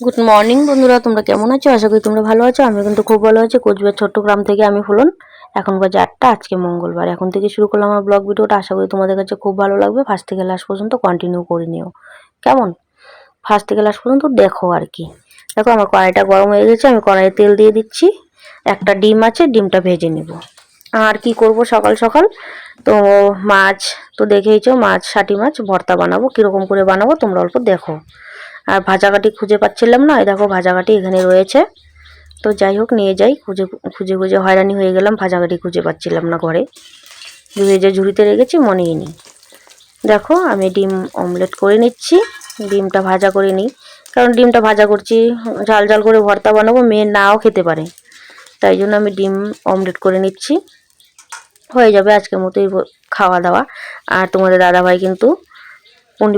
Good morning বন্ধুরা, তোমরা কেমন আছো? আশা করি তোমরা ভালো আছো। আমি কিন্তু খুব ভালো আছি। কোচবিহার চট্টগ্রাম থেকে আমি ফুলন। এখন বাজে আটটা, আজকে মঙ্গলবার। এখন থেকে শুরু করলাম আমার ব্লগ ভিডিওটা। আশা করি তোমাদের কাছে খুব ভালো লাগবে। ফার্স্ট থেকে লাস্ট পর্যন্ত কন্টিনিউ করে নিও। কেমন? ফার্স্ট থেকে লাস্ট পর্যন্ত দেখো আর কি। দেখো, আমার কড়াইটা গরম হয়ে গেছে। আমি কড়াইয়ে তেল দিয়ে দিচ্ছি। একটা ডিম আছে, ডিমটা ভেজে নেব। আর কি করব সকাল সকাল? তো মাছ, তো দেখেইছো মাছ ষাটি মাছ, ভর্তা বানাবো। কীরকম করে বানাবো তোমরা অল্প দেখো। আর ভাজাকাটি খুঁজে পাচ্ছিলাম না। এই দেখো ভাজাকাটি এখানে রয়েছে। তো যাই হোক, নিয়ে যাই। খুঁজে খুঁজে খুঁজে হয়রানি হয়ে গেলাম, ভাজাকাটি খুঁজে পাচ্ছিলাম না ঘরে। ধুয়ে যে ঝুড়িতে রেখেছি, মনেই নেই। দেখো, আমি ডিম অমলেট করে নিচ্ছি। ডিমটা ভাজা করে নিই। কারণ ডিমটা ভাজা করছি, ঝাল ঝাল করে ভর্তা বানাবো, মেয়ে নাও খেতে পারে। তাই জন্য আমি ডিম অমলেট করে নিচ্ছি। হয়ে যাবে আজকের মতোই খাওয়া দাওয়া। আর তোমাদের দাদাভাই কিন্তু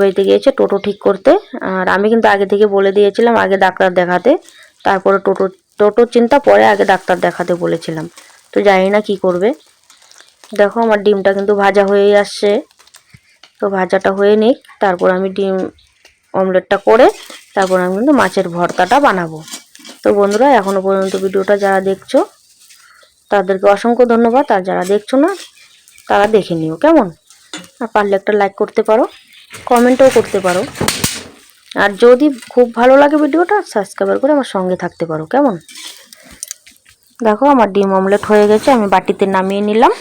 বাড়িতে গিয়েছে টোটো ঠিক করতে। আর আমি কিন্তু আগে থেকে বলে দিয়েছিলাম, আগে ডাক্তার দেখাতে। তারপরে টোটো, টোটোর চিন্তা পরে আগে ডাক্তার দেখাতে বলেছিলাম। তো জানি না কি করবে। দেখো আমার ডিমটা কিন্তু ভাজা হয়েই আসছে। তো ভাজাটা হয়ে নিক, তারপর আমি ডিম অমলেটটা করে তারপর আমি কিন্তু মাছের ভর্তাটা বানাবো। তো বন্ধুরা এখনও পর্যন্ত ভিডিওটা যারা দেখছ, তাদেরকে অসংখ্য ধন্যবাদ। আর যারা দেখছ না, তারা দেখে নিও, কেমন? আর পারলে একটা লাইক করতে পারো। কমেন্টও করতে পারো। আর যদি খুব ভালো লাগে ভিডিওটা সাবস্ক্রাইব করে আমার সঙ্গে থাকতে পারো, কেমন? দেখো আমার ডিম অমলেট হয়ে গেছে, আমি বাটিতে নামিয়ে নিলাম।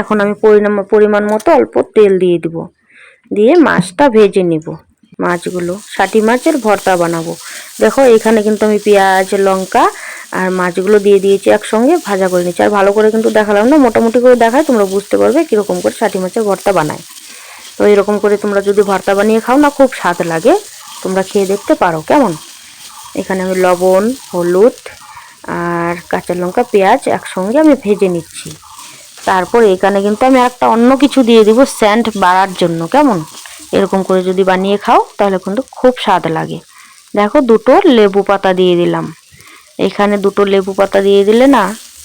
এখন আমি পরিমাণ পরিমাণ মতো অল্প তেল দিয়ে দিব। দিয়ে মাছটা ভেজে নিব। মাছগুলো ষাটি মাছের ভর্তা বানাবো। দেখো এখানে কিন্তু আমি পেঁয়াজ, লঙ্কা আর মাছগুলো দিয়ে দিয়েছি একসঙ্গে, ভাজা করে নিচ্ছি আর ভালো করে কিন্তু দেখালাম না, মোটামুটি করে দেখায়, তোমরা বুঝতে পারবে কীরকম করে ষাটি মাছের ভর্তা বানায়। তো এরকম করে তোমরা যদি ভর্তা বানিয়ে খাও না, খুব স্বাদ লাগে। তোমরা খেয়ে দেখতে পারো, কেমন? এখানে আমি লবণ, হলুদ আর কাঁচা লঙ্কা, পেঁয়াজ একসঙ্গে আমি ভেজে নিচ্ছি। তারপর এখানে কিন্তু আমি একটা অন্য কিছু দিয়ে দিব, স্যান্ড বাড়ার জন্য, কেমন? এরকম করে যদি বানিয়ে খাও, তাহলে কিন্তু খুব স্বাদ লাগে। দেখো, দুটো লেবু পাতা দিয়ে দিলাম। এখানে দুটো লেবু পাতা দিয়ে দিলে না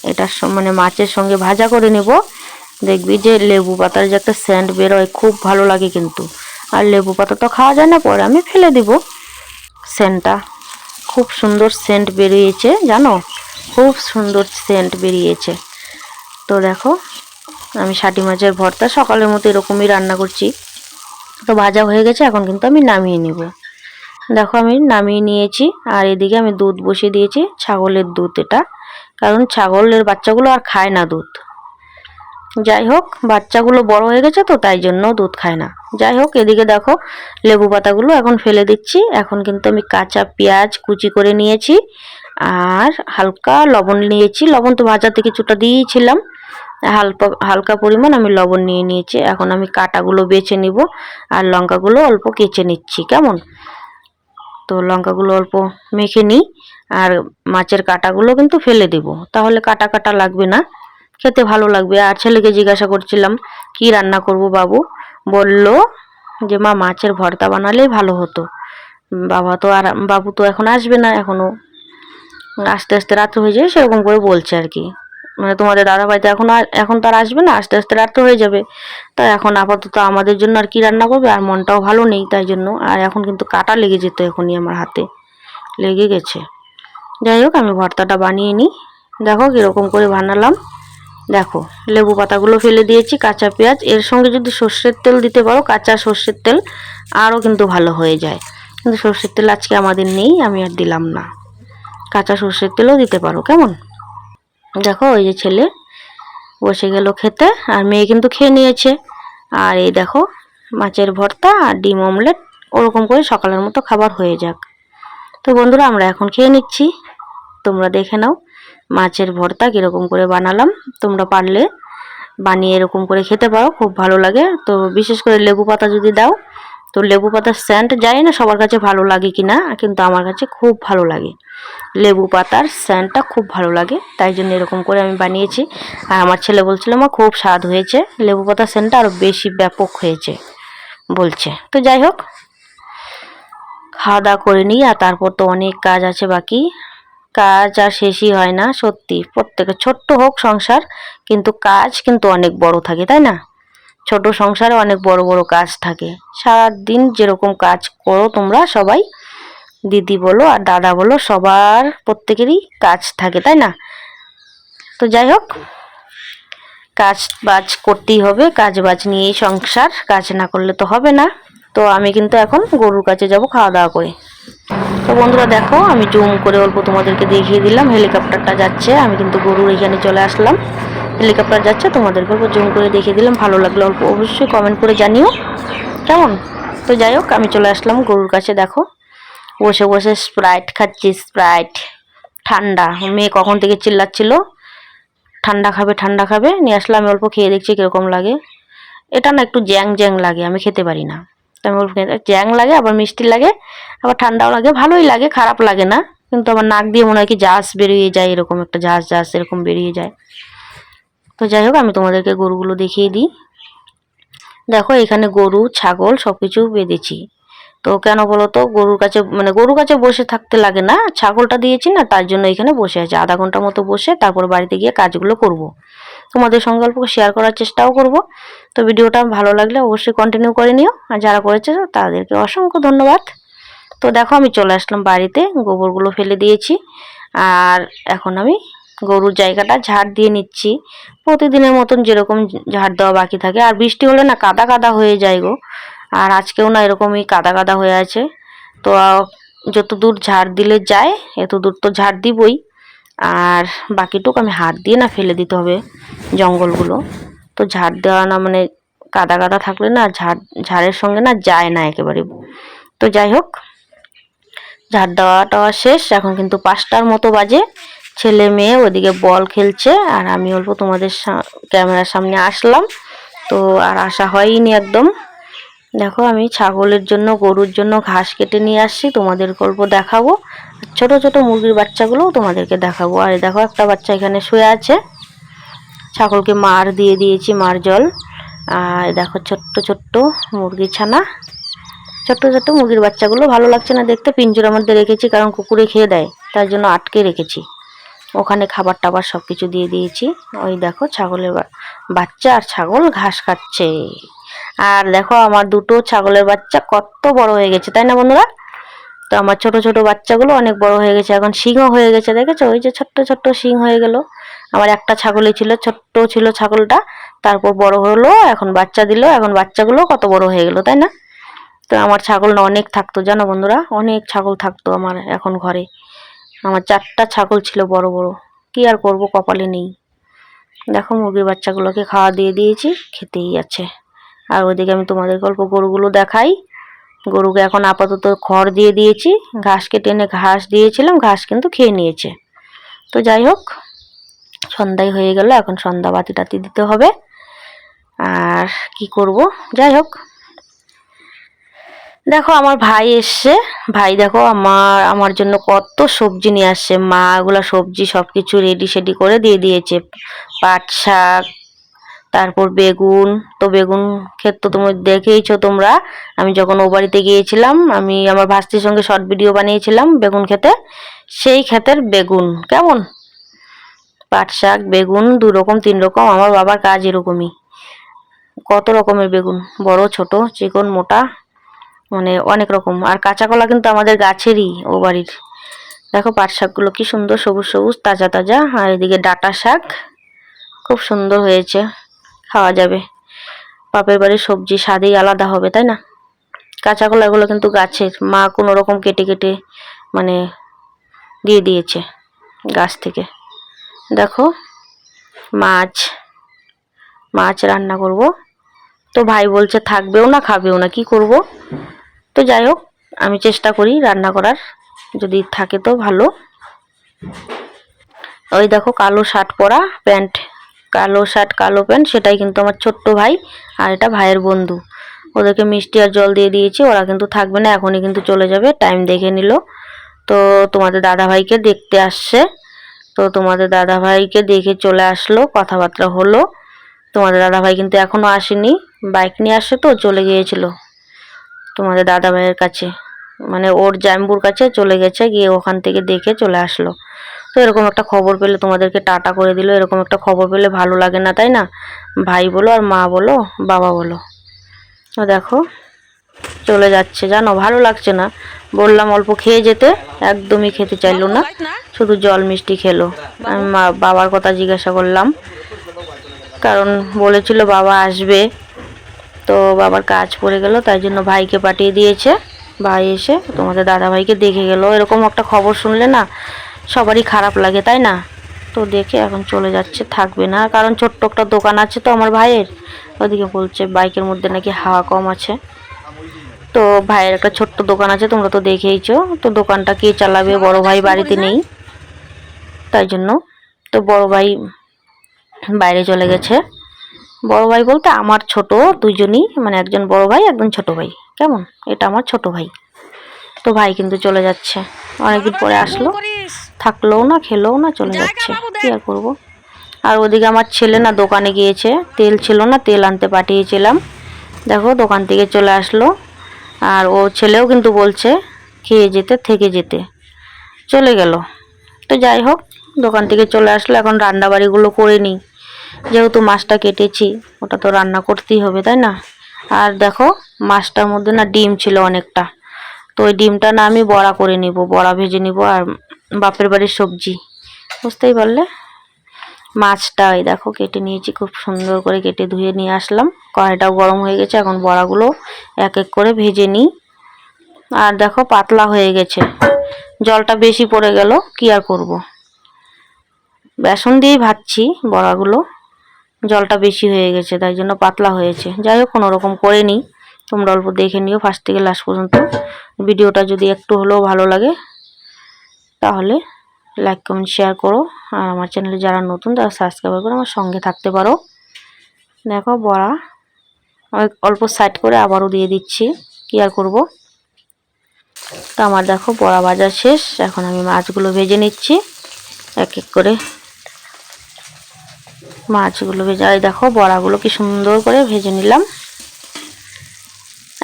এটা মানে মাছের সঙ্গে ভাজা করে নেব। দেখবি যে লেবু পাতার যে একটা সেন্ট বেরোয় খুব ভালো লাগে কিন্তু। আর লেবু পাতা তো খাওয়া যায় না, পরে আমি ফেলে দিব। সেন্টটা খুব সুন্দর সেন্ট বেরিয়েছে, জানো? খুব সুন্দর সেন্ট বেরিয়েছে। তো দেখো, আমি ষাটি মাছের ভর্তা সকালের মতো এরকমই রান্না করছি। তো ভাজা হয়ে গেছে, এখন কিন্তু আমি নামিয়ে নিব। দেখো, আমি নামিয়ে নিয়েছি, আর এদিকে আমি দুধ বসিয়ে দিয়েছি, ছাগলের দুধ এটা। কারণ ছাগলের বাচ্চাগুলো আর খায় না দুধ। যাই হোক, বাচ্চাগুলো বড় হয়ে গেছে তো, তাই জন্য দুধ খায় না। যাই হোক, এদিকে দেখো, লেবু পাতাগুলো এখন ফেলে দিচ্ছি। এখন কিন্তু আমি কাঁচা পেঁয়াজ কুচি করে নিয়েছি, আর হালকা লবণ নিয়েছি। লবণ তো ভাজাতে কিছুটা দিয়েছিলাম। হালকা হালকা পরিমাণ আমি লবণ নিয়ে নিয়েছি। এখন আমি কাটাগুলো বেছে নিব, আর লঙ্কাগুলো অল্প কেচে নিচ্ছি, কেমন? তো লঙ্কাগুলো অল্প মেখে নিই, আর মাছের কাটাগুলো কিন্তু ফেলে দেব। তাহলে কাটা কাটা লাগবে না। খেতে ভালো লাগবে। আর ছেলেকে জিজ্ঞাসা করছিলাম, কি রান্না করব বাবু? বলল যে, মা, মাছের ভর্তা বানালেই ভালো হতো। বাবা তো আর, বাবু তো এখন আসবে না এখনও আস্তে আস্তে রাত্র হয়ে যায়, সেরকম করে বলছে আর কি। মানে তোমাদের দাদা ভাই তো এখন এখন তো আর আসবে না, আস্তে আস্তে রাত্র হয়ে যাবে। তাই এখন আপাতত আমাদের জন্য আর কি রান্না করবে? আর মনটাও ভালো নেই তাই জন্য। আর এখন কিন্তু কাটা লেগে যেত এখনই আমার হাতে। লেগে গেছে। যাই হোক, আমি ভর্তাটা বানিয়ে নিই। দেখো কীরকম করে বানালাম। দেখো, লেবু পাতাগুলো ফেলে দিয়েছি, কাঁচা পেঁয়াজ। এর সঙ্গে যদি সর্ষের তেল দিতে পারো, কাঁচা সর্ষের তেল আরও কিন্তু ভালো হয়ে যায়। কিন্তু সর্ষের তেল আজকে আমাদের নেই, আমি আর দিলাম না। কাঁচা সর্ষের তেলও দিতে পারো, কেমন? দেখো, ওই যে ছেলে বসে গেল খেতে, আর মেয়ে কিন্তু খেয়ে নিয়েছে। আর এই দেখো, মাছের ভর্তা আর ডিম অমলেট, ওরকম করে সকালের মতো খাবার হয়ে যাক। তো বন্ধুরা, আমরা এখন খেয়ে নিচ্ছি। তোমরা দেখে নাও। মাছের ভর্তা কীরকম করে বানালাম, তোমরা পারলে বানিয়ে এরকম করে খেতে পারো, খুব ভালো লাগে। তো বিশেষ করে লেবু পাতা যদি দাও, তো লেবু পাতার স্যান্ট জানি না সবার কাছে ভালো লাগে কি না কিন্তু আমার কাছে খুব ভালো লাগে। লেবু পাতার স্যান্টটা খুব ভালো লাগে, তাই জন্য এরকম করে আমি বানিয়েছি। আর আমার ছেলে বলছিল আমার খুব স্বাদ হয়েছে। লেবু পাতার স্যান্টটা আরও বেশি ব্যাপক হয়েছে, বলছে। তো যাই হোক খাওয়া দাওয়া করে নিই, আর তারপর তো অনেক কাজ আছে বাকি। কাজ আর শেষই হয় না, সত্যি। প্রত্যেকে ছোট্ট হোক সংসার, কিন্তু কাজ কিন্তু অনেক বড় থাকে, তাই না? ছোট সংসারে অনেক বড় বড় কাজ থাকে। সারা দিন যেরকম কাজ করো তোমরা সবাই, দিদি বলো আর দাদা বলো, সবার প্রত্যেকেরই কাজ থাকে, তাই না? তো যাই হোক, কাজ বাজ করতেই হবে, কাজ বাজ নিয়েই সংসার, কাজ না করলে তো হবে না। তো আমি কিন্তু এখন গরুর কাছে যাব খাওয়া দাওয়া করে। তো বন্ধুরা দেখো, আমি জুম করে অল্প তোমাদেরকে দেখিয়ে দিলাম, হেলিকপ্টারটা যাচ্ছে, আমি কিন্তু গরুর এখানে চলে আসলাম। হেলিকপ্টার যাচ্ছে, তোমাদেরকে অল্প জুম করে দেখিয়ে দিলাম, ভালো লাগল অল্প অবশ্যই কমেন্ট করে জানিও। কেমন? তো যাই হোক, আমি চলে আসলাম গরুর কাছে, দেখো। বসে বসে স্প্রাইট খাচ্ছি স্প্রাইট ঠান্ডা, মেয়ে কখন থেকে চিল্লাচ্ছিল? ঠান্ডা খাবে ঠান্ডা খাবে, নিয়ে আসলে আমি অল্প খেয়ে দেখছি কীরকম লাগে। এটা না একটু জ্যাং জ্যাং লাগে, আমি খেতে পারি না। আমি জ্যাং লাগে, আবার মিষ্টি লাগে, আবার ঠান্ডাও লাগে, ভালোই লাগে, খারাপ লাগে না, কিন্তু আমার নাক দিয়ে মনে হয় কি জাহাজ বেরিয়ে যায়, এরকম একটা জাহাজ জাহাজ এরকম বেরিয়ে যায়। তো যাই হোক, আমি তোমাদেরকে গরুগুলো দেখিয়ে দিই। দেখো, এখানে গরু, ছাগল সব কিছু বেঁধেছি। তো কেন বলো তো, গরুর কাছে মানে গরুর কাছে বসে থাকতে লাগে না, ছাগলটা দিয়েছি না, তার জন্য এখানে বসে আছে। আধা ঘণ্টা মতো বসে, তারপর বাড়িতে গিয়ে কাজগুলো করব। তোমাদের সঙ্গে শেয়ার করার চেষ্টাও করব। তো ভিডিওটা ভালো লাগলে অবশ্যই কন্টিনিউ করে নিও। আর যারা করেছে তাদেরকে অসংখ্য ধন্যবাদ। তো দেখো আমি চলে আসলাম বাড়িতে, গোবরগুলো ফেলে দিয়েছি। আর এখন আমি গরুর জায়গাটা ঝাড় দিয়ে নিচ্ছি। প্রতিদিনের মতন যেরকম ঝাড় দেওয়া বাকি থাকে। আর বৃষ্টি হলে না কাদা কাদা হয়ে যায় গো। আর আজকেও না এরকমই কাদা কাদা হয়ে আছে। তো যত দূর ঝাড় দিলে যায়, এত দূর তো ঝাড় দিবই। আর বাকিটুকু আমি হাত দিয়ে না ফেলে দিতে হবে। জঙ্গলগুলো। তো ঝাড় দেওয়া না মানে কাদা কাদা থাকলে না ঝাড়, ঝাড়ের সঙ্গে না যায় না একেবারে। তো যাই হোক, ঝাড় দেওয়া টাওয়া শেষ। এখন কিন্তু পাঁচটার মতো বাজে। ছেলে মেয়ে ওদিকে বল খেলছে আর আমি অল্প তোমাদের ক্যামেরার সামনে আসলাম। তো আর আসা হয়নি একদম। দেখো আমি ছাগলের জন্য, গরুর জন্য ঘাস কেটে নিয়ে আসছি। তোমাদের গল্প দেখাবো। ছোট ছোট মুরগির বাচ্চাগুলোও তোমাদেরকে দেখাবো। আর দেখো একটা বাচ্চা এখানে শুয়ে আছে। ছাগলকে মার দিয়ে দিয়েছি, মার জল। আর দেখো ছোট্ট ছোট্ট মুরগি ছানা। ছোট্ট ছোট্ট মুরগির বাচ্চাগুলো ভালো লাগছে না দেখতে, পিঞ্জরার মধ্যে রেখেছি কারণ কুকুরে খেয়ে দেয়, তার জন্য আটকে রেখেছি। ওখানে খাবার টাবার সব কিছু দিয়ে দিয়েছি। ওই দেখো ছাগলের বাচ্চা আর ছাগল ঘাস খাচ্ছে। আর দেখো আমার দুটো ছাগলের বাচ্চা কত বড় হয়ে গেছে, তাই না বন্ধুরা? তো আমার ছোট ছোট বাচ্চাগুলো অনেক বড় হয়ে গেছে। এখন সিংহ হয়ে গেছে, দেখেছ? ওই যে ছোট্ট ছোট্ট সিং হয়ে গেল। আমার একটা ছাগলই ছিল, ছোট্ট ছিল ছাগলটা। তারপর বড় হলো, এখন বাচ্চা দিল, এখন বাচ্চাগুলো কত বড় হয়ে গেল, তাই না? তো আমার ছাগল না, অনেক থাকতো, জানো বন্ধুরা? অনেক ছাগল থাকতো আমার এখন ঘরে। আমার চারটা ছাগল ছিল বড় বড়। কি আর করব, কপালে নেই। দেখো, মুরগির বাচ্চাগুলোকে খাওয়া দিয়ে দিয়েছি, খেতেই আছে আর ওইদিকে আমি তোমাদের গল্প গরুগুলো দেখাই। গরুকে এখন আপাতত খড় দিয়ে দিয়েছি। ঘাস কেটে এনে ঘাস দিয়েছিলাম, ঘাস কিন্তু খেয়ে নিয়েছে। তো যাই হোক, সন্ধ্যায় হয়ে গেল, এখন সন্ধ্যা বাতি টাতি দিতে হবে। আর কি করব? যাই হোক। দেখো, আমার ভাই এসছে। ভাই দেখো, আমার আমার জন্য কত সবজি নিয়ে আসছে। মা ওগুলো সবজি সব কিছু রেডি সেডি করে দিয়ে দিয়েছে। পাট শাক তারপর বেগুন, তো বেগুন ক্ষেত তো তুমি দেখেইছো তোমরা। আমি যখন ও বাড়িতে গিয়েছিলাম, আমি আমার ভাস্তির সঙ্গে শর্ট ভিডিও বানিয়েছিলাম বেগুন খেতে সেই ক্ষেতের বেগুন, কেমন? পাট শাক, বেগুন, দু রকম, তিন রকম, আমার বাবার কাজ এরকমই। কত রকমের বেগুন, বড়, ছোট, চিকন, মোটা মানে অনেক রকম। আর কাঁচা কলা কিন্তু আমাদের গাছেরই ও বাড়ির। দেখো পাট শাকগুলো কি সুন্দর সবুজ সবুজ, তাজা তাজা। আর এদিকে ডাটা শাক, খুব সুন্দর হয়েছে। খাওয়া যাবে। বাপের বাড়ির সবজি স্বাদেই আলাদা হবে, তাই না? কাঁচা কলাগুলো কিন্তু গাছের মা কোনো রকম কেটে কেটে মানে দিয়ে দিয়েছে গাছ থেকে। দেখো, মাছ মাছ রান্না করব। তো ভাই বলছে, থাকবেও না, খাবেও না, কি করব? তো যাই হোক, আমি চেষ্টা করি রান্না করার। যদি থাকে তো ভালো। ওই দেখো, কালো শার্ট পরা, প্যান্ট কালো শার্ট, কালো প্যান্ট, সেটাই কিন্তু আমার ছোট্ট ভাই আর এটা ভাইয়ের বন্ধু। ওদেরকে মিষ্টি আর জল দিয়ে দিয়েছি, ওরা কিন্তু থাকবে না, এখনই কিন্তু চলে যাবে টাইম দেখে নিল। তো তোমাদের দাদা ভাইকে দেখতে আসছে। তো তোমাদের দাদা ভাইকে দেখে চলে আসলো, কথাবার্তা হলো। তোমাদের দাদা ভাই কিন্তু এখনও আসেনি বাইক নিয়ে আসছে তো, চলে গিয়েছিল। তোমাদের দাদা ভাইয়ের কাছে মানে ওর জাম্বুর কাছে চলে গেছে, গিয়ে ওখান থেকে দেখে চলে আসলো। তো এরকম একটা খবর পেলে তোমাদেরকে টাটা করে দিল এরকম একটা খবর পেলে ভালো লাগে না তাই না? ভাই বলো আর মা বলো বাবা বলো। তো দেখো চলে যাচ্ছে জানো ভালো লাগছে না। বললাম অল্প খেয়ে যেতে একদমই খেতে চাইলো না। শুধু জল মিষ্টি খেলো। আমি মা বাবার কথা জিজ্ঞাসা করলাম। কারণ বলেছিল বাবা আসবে। তো বাবার কাজ পড়ে গেল তাই জন্য ভাইকে পাঠিয়ে দিয়েছে। ভাই এসে তোমাদের দাদা ভাইকে দেখে গেল। এরকম একটা খবর শুনলে না সবারই খারাপ লাগে, তাই না? তো দেখে এখন চলে যাচ্ছে, থাকবে না। কারণ ছোট্ট একটা দোকান আছে তো আমার ভাইয়ের। ওদিকে বলছে বাইকের মধ্যে নাকি হাওয়া কম আছে। তো ভাইয়ের একটা ছোট্ট দোকান আছে, তোমরা তো দেখেইছো। তো দোকানটা কে চালাবে? বড় ভাই বাড়িতে নেই। তাই জন্য তো বড় ভাই বাইরে চলে গেছে। বড় ভাই বলতে আমার ছোট দুজনই মানে একজন বড় ভাই, একজন ছোট ভাই। কেমন? এটা আমার ছোট ভাই। তো ভাই কিন্তু চলে যাচ্ছে। অনেকদিন পরে আসলো। থাকলোও না খেলেও না চলে যাচ্ছে। কি আর করব? আর ওদিকে আমার ছেলে না দোকানে গিয়েছে। তেল ছিল না তেল আনতে পাঠিয়েছিলাম। দেখো দোকান থেকে চলে আসলো। আর ও ছেলেও কিন্তু বলছে খেয়ে যেতে থেকে যেতে। চলে গেল। তো যাই হোক দোকান থেকে চলে আসলো। এখন রান্না বাড়িগুলো করে নিই। যেহেতু মাছটা কেটেছি ওটা তো রান্না করতেই হবে তাই না? আর দেখো মাছটার মধ্যে না ডিম ছিল অনেকটা। তো ওই ডিমটা না আমি বড়া করে নিব, বড়া ভেজে নিব আর বাপের বাড়ির সবজি। বুঝতেই পারলে? মাছটা এই দেখো কেটে নিয়েছি, খুব সুন্দর করে কেটে ধুয়ে নিয়ে আসলাম। কড়াইটাও গরম হয়ে গেছে, এখন বড়াগুলো এক এক করে ভেজে নিই। আর দেখো পাতলা হয়ে গেছে। জলটা বেশি পড়ে গেল, কি আর করব। বেসন দিয়েই ভাজছি বড়াগুলো। জলটা বেশি হয়ে গেছে, তাই জন্য পাতলা হয়েছে। যাই হোক, কোনো রকম করে নিই। তোমরা অল্প দেখে নিও ফার্স্ট থেকে লাস্ট পর্যন্ত। ভিডিওটা যদি একটু হলেও ভালো লাগে, তাহলে লাইক কমেন্ট শেয়ার করো। আর আমার চ্যানেলে যারা নতুন, তারা সাবস্ক্রাইব করে আমার সঙ্গে থাকতে পারো। দেখো বড়া অল্প সাইড করে আবারও দিয়ে দিচ্ছি। কি আর করব? তো আমার দেখো বড়া বাজার শেষ। এখন আমি মাছগুলো ভেজে নিচ্ছি। এক এক করে মাছগুলো ভেজে দেখো বড়াগুলো কি সুন্দর করে ভেজে নিলাম।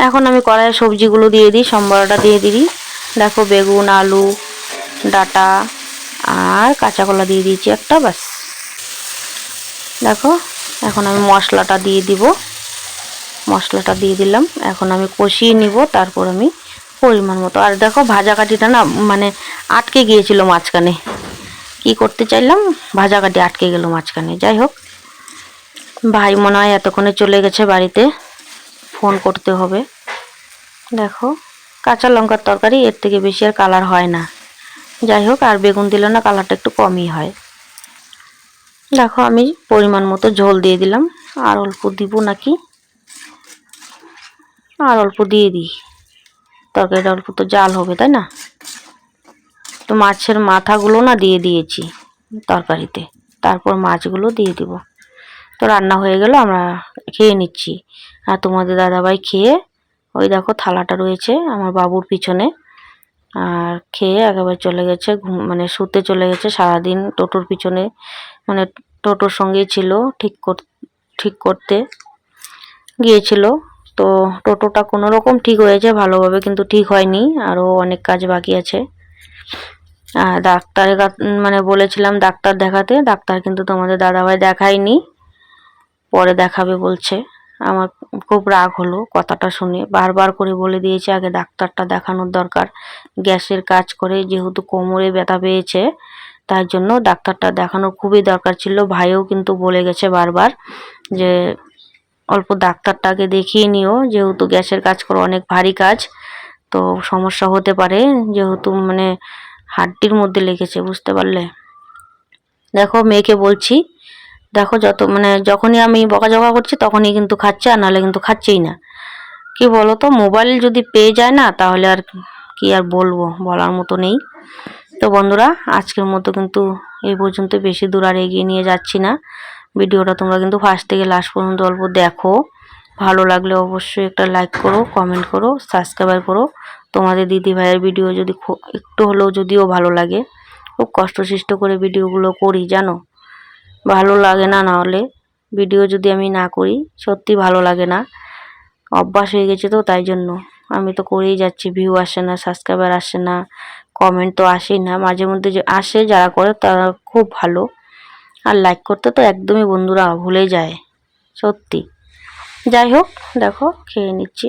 এখন আমি কড়াইয়ে সবজিগুলো দিয়ে দিই, সম্বরাটা দিয়ে দিই। দেখো বেগুন, আলু, ডাটা আর কাঁচা কলা দিয়ে দিয়েছি একটা বাস দেখো, এখন আমি মশলাটা দিয়ে দিব। মশলাটা দিয়ে দিলাম, এখন আমি কষিয়ে নিব, তারপর আমি পরিমাণ মতো। আর দেখো ভাজা কাঠিটা না মানে আটকে গিয়েছিল মাঝখানে। কি করতে চাইলাম? ভাজা কাঠি আটকে গেল মাঝখানে। যাই হোক, ভাই মনে হয় এতক্ষণে চলে গেছে বাড়িতে। ফোন করতে হবে। দেখো, কাঁচা লঙ্কার তরকারি এর থেকে বেশি আর কালার হয় না। যাই হোক, আর বেগুন দিলে না কালারটা একটু কমই হয়। দেখো, আমি পরিমাণ মতো ঝোল দিয়ে দিলাম। আর অল্প দিব নাকি? আর অল্প দিয়ে দিই। তরকারিটা অল্প তো জাল হবে, তাই না? তো মাছের মাথাগুলো না দিয়ে দিয়েছি তরকারিতে। তারপর মাছগুলো দিয়ে দিব। তো রান্না হয়ে গেল, আমরা খেয়ে নিচ্ছি। আর তোমাদের দাদাভাই খেয়ে ওই দেখো থালাটা রয়েছে আমার বাবুর পিছনে। আর খেয়ে একেবারে চলে গেছে, ঘুম মানে শুতে চলে গেছে সারাদিন টোটোর পিছনে। মানে টোটোর সঙ্গেই ছিল ঠিক কর, ঠিক করতে গিয়েছিল। তো টোটোটা কোনো রকম ঠিক হয়েছে ভালোভাবে কিন্তু ঠিক হয়নি, আরও অনেক কাজ বাকি আছে। আর ডাক্তারের মানে বলেছিলাম ডাক্তার দেখাতে, ডাক্তার কিন্তু তোমাদের দাদাভাই দেখায়নি, পরে দেখাবে বলছে। আমার খুব রাগ হলো কথাটা শুনে। বারবার করে বলে দিয়েছে আগে ডাক্তারটা দেখানোর দরকার। গ্যাসের কাজ করে যেহেতু কোমরে ব্যথা পেয়েছে তার জন্য ডাক্তারটা দেখানোর খুবই দরকার ছিল। ভাইও কিন্তু বলে গেছে বারবার যে, অল্প ডাক্তারটাকে দেখিয়ে নিও, যেহেতু গ্যাসের কাজ করো অনেক ভারী কাজ, তো সমস্যা হতে পারে। যেহেতু মানে হাড্ডির মধ্যে লেগেছে, বুঝতে পারলে? দেখো, মেয়েকে বলছি দেখো যত মানে যখনই আমি বকাঝকা করছি তখনই কিন্তু খাচ্ছে আর নাহলে কিন্তু খাচ্ছেই না। কি বলো তো মোবাইল যদি পেয়ে যায় না, তাহলে আর কি আর বলব? বলার মতো নেই। তো বন্ধুরা, আজকের মতো কিন্তু এই পর্যন্ত বেশি দূর আর এগিয়ে নিয়ে যাচ্ছি না। ভিডিওটা তোমরা কিন্তু ফার্স্ট থেকে লাস্ট পর্যন্ত অল্প দেখো। ভালো লাগলে অবশ্যই একটা লাইক করো কমেন্ট করো সাবস্ক্রাইব করো। তোমাদের দিদি ভাইয়ের ভিডিও যদি একটু হলেও যদিও ভালো লাগে, খুব কষ্টসৃষ্ট করে ভিডিওগুলো করি, জানো? ভালো লাগে না নাহলে। ভিডিও যদি আমি না করি, সত্যি ভালো লাগে না। অভ্যাস হয়ে গেছে তো তাই জন্য। আমি তো করেই যাচ্ছি ভিউ আসে না সাবস্ক্রাইবার আসে না কমেন্ট তো আসেই না। মাঝে মধ্যে যে আসে, যারা করে তারা খুব ভালো। আর লাইক করতে তো একদমই বন্ধুরা ভুলে যায়, সত্যি। যাই হোক, দেখো, খেয়ে নিচ্ছি।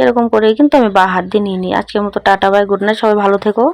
এরকম করেই কিন্তু আমি বা হাত দিয়ে নিয়ে নিই। আজকের মতো টাটা বাই গুড নাইট সবাই ভালো থেকো।